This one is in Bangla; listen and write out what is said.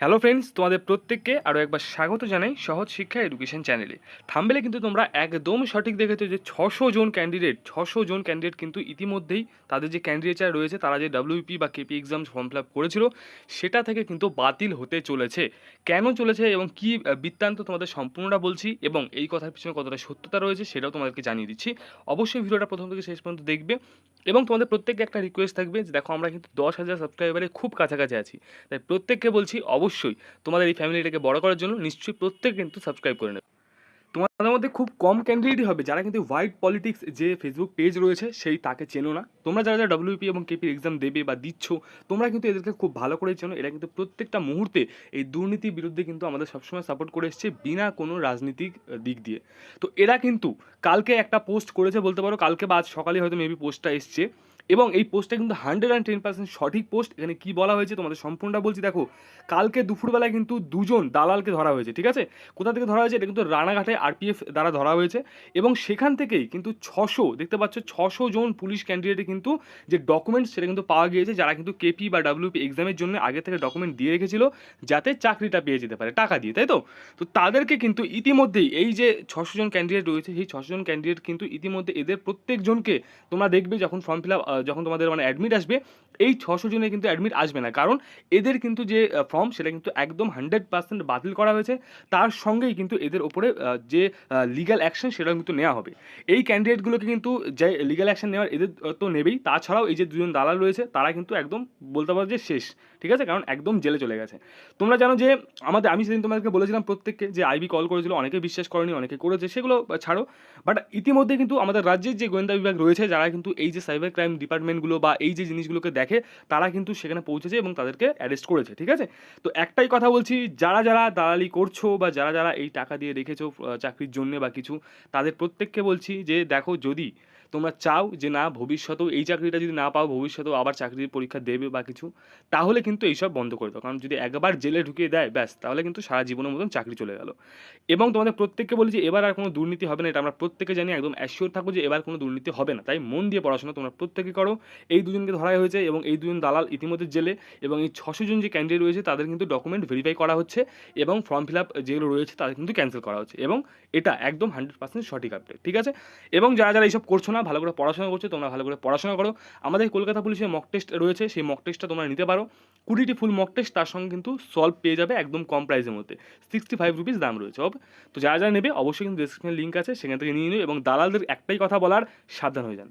হ্যালো ফ্রেন্ডস তোমাদের প্রত্যেককে আরও একবার স্বাগত জানাই সহজ শিক্ষা এডুকেশন চ্যানেলে থামবেলে কিন্তু তোমরা একদম সঠিক দেখেছ যে ছশো জন ক্যান্ডিডেট ছশো জন ক্যান্ডিডেট কিন্তু ইতিমধ্যেই তাদের যে ক্যান্ডিডেটার রয়েছে, তারা যে ডাব্লিউপি বা KP exam form fill up করেছিল, সেটা থেকে কিন্তু বাতিল হতে চলেছে। কেন চলেছে এবং কি বৃত্তান্ত তোমাদের সম্পূর্ণটা বলছি এবং এই কথার পিছনে কতটা সত্যতা রয়েছে সেটাও তোমাদেরকে জানিয়ে দিচ্ছি। অবশ্যই ভিডিওটা প্রথম থেকে শেষ পর্যন্ত দেখবে এবং তোমাদের প্রত্যেককে একটা রিকোয়েস্ট থাকবে যে দেখো আমরা কিন্তু দশ হাজার সাবস্ক্রাইবারে খুব কাছাকাছি আছি। তাই প্রত্যেককে বলছি অবশ্যই তোমাদের এই ফ্যামিলিটাকে বড় করার জন্য নিশ্চয়ই প্রত্যেক কিন্তু সাবস্ক্রাইব করে নেবে। তোমাদের মধ্যে খুব কম ক্যান্ডিডেটই হবে যারা কিন্তু হোয়াইট পলিটিক্স যে ফেসবুক পেজ রয়েছে সেই তাকে চেনো না। তোমরা যারা যারা ডব্লিউপি এবং কেপি এক্সাম দেবে বা দিচ্ছ, তোমরা কিন্তু এদেরকে খুব ভালো করে চেনো। এরা কিন্তু প্রত্যেকটা মুহূর্তে এই দুর্নীতির বিরুদ্ধে কিন্তু আমাদের সবসময় সাপোর্ট করে এসছে বিনা কোনো রাজনীতিক দিক দিয়ে। তো এরা কিন্তু কালকে একটা পোস্ট করেছে বলতে পারো, কালকে বা আজ সকালে হয়তো মেবি পোস্টটা এসছে। এবং এই পোস্টটা কিন্তু হান্ড্রেড অ্যান্ড টেন পার্সেন্ট সঠিক পোস্ট এখানে কি বলা হয়েছে তোমাদের সম্পূর্ণটা বলছি, দেখো, কালকে দুপুরবেলায় কিন্তু দুজন দালালকে ধরা হয়েছে, ঠিক আছে? কোথা থেকে ধরা হয়েছে? এটা কিন্তু রানাঘাটে আরপিএফ দ্বারা ধরা হয়েছে এবং সেখান থেকেই কিন্তু ছশো, দেখতে পাচ্ছ, ছশো জন পুলিশ ক্যান্ডিডেটে কিন্তু যে ডকুমেন্টস সেটা কিন্তু পাওয়া গিয়েছে, যারা কিন্তু কেপি বা ডাব্লিউপি এক্সামের জন্য আগে থেকে ডকুমেন্ট দিয়ে রেখেছিল, যাতে চাকরিটা পেয়ে যেতে পারে, টাকা দিয়ে, তাই তো? তো তাদেরকে কিন্তু ইতিমধ্যেই এই যে ছশো জন ক্যান্ডিডেট রয়েছে, সেই ছশো জন ক্যান্ডিডেট কিন্তু ইতিমধ্যে এদের প্রত্যেকজনকে তোমরা দেখবে যখন ফর্ম ফিল আপ যখন তোমাদের মানে অ্যাডমিট আসবে, এই ছশো জনের কিন্তু অ্যাডমিট আসবে না। কারণ এদের কিন্তু যে ফর্ম সেটা কিন্তু একদম হান্ড্রেড পার্সেন্ট বাতিল করা হয়েছে। তার সঙ্গেই কিন্তু এদের ওপরে যে লিগ্যাল অ্যাকশন সেটাও কিন্তু নেওয়া হবে। এই ক্যান্ডিডেটগুলোকে কিন্তু যে লিগ্যাল অ্যাকশন নেওয়ার এদের তো নেবেই। তাছাড়াও এই যে দুজন দালাল রয়েছে, তারা কিন্তু একদম বলতে পারো যে শেষ, ঠিক আছে? কারণ একদম জেলে চলে গেছে। তোমরা জানো যে, আমাদের, আমি সেদিন তোমাদেরকে বলেছিলাম, প্রত্যেককে যে আইবি কল করেছিল, অনেকে বিশ্বাস করেনি, অনেকে করেছে, সেগুলো ছাড়ো। বাট ইতিমধ্যে কিন্তু আমাদের রাজ্যের যে গোয়েন্দা বিভাগ রয়েছে, যারা কিন্তু এই যে সাইবার ক্রাইম ডিপার্টমেন্টগুলো বা এই যে জিনিসগুলোকে দেখে, তারা কিন্তু সেখানে পৌঁছেছে এবং তাদেরকে অ্যারেস্ট করেছে, ঠিক আছে? তো একটাই কথা বলছি, যারা যারা দালালি করছ বা যারা যারা এই টাকা দিয়ে রেখেছো চাকরির জন্য বা কিছু, তাদের প্রত্যেককে বলছি যে, দেখো যদি তোমরা চাও যে না, ভবিষ্যতেও এই চাকরিটা যদি না পাও, ভবিষ্যতেও আবার চাকরির পরীক্ষা দেবে বা কিছু, তাহলে কিন্তু এইসব বন্ধ করে দাও। কারণ যদি একবার জেলে ঢুকিয়ে দেয়, ব্যাস, তাহলে কিন্তু সারা জীবনের মতন চাকরি চলে গেল। এবং তোমাদের প্রত্যেককে বলি যে, এবার আর কোনো দুর্নীতি হবে না, এটা আমরা প্রত্যেকে জানি, একদম অ্যাসিওর থাকব যে এবার কোনো দুর্নীতি হবে না। তাই মন দিয়ে পড়াশোনা তোমরা প্রত্যেকে করো। এই দুজনকে ধরা হয়েছে এবং এই দুজন দালাল ইতিমধ্যে জেলে এবং এই ছশো জন যে ক্যান্ডিডেট রয়েছে, তাদের কিন্তু ডকুমেন্ট ভেরিফাই করা হচ্ছে এবং ফর্ম ফিল আপ যেগুলো রয়েছে, তাদের কিন্তু ক্যান্সেল করা হচ্ছে। এবং এটা একদম হান্ড্রেড পার্সেন্ট সঠিক আপডেট ঠিক আছে? এবং যারা যারা এইসব করছ না ভালো করে পড়াশোনা করছ, তোমরা ভালো করে পড়াশোনা করো। আমাদের কলকাতা পুলিশের মক টেস্ট রয়েছে, সেই মক টেস্টটা তোমরা নিতে পারো। কুড়িটি ফুল মক টেস্ট তার সঙ্গে কিন্তু সলভ পেয়ে যাবে একদম কম প্রাইসের মধ্যে। সিক্সটি ফাইভ রুপিস দাম রয়েছে হবে তো যারা যারা নেবে, অবশ্যই কিন্তু ডিসক্রিপশনে লিঙ্ক আছে, সেখান থেকে নিয়ে নিও এবং দালালদের একটাই কথা বলার, সাবধান হয়ে যান।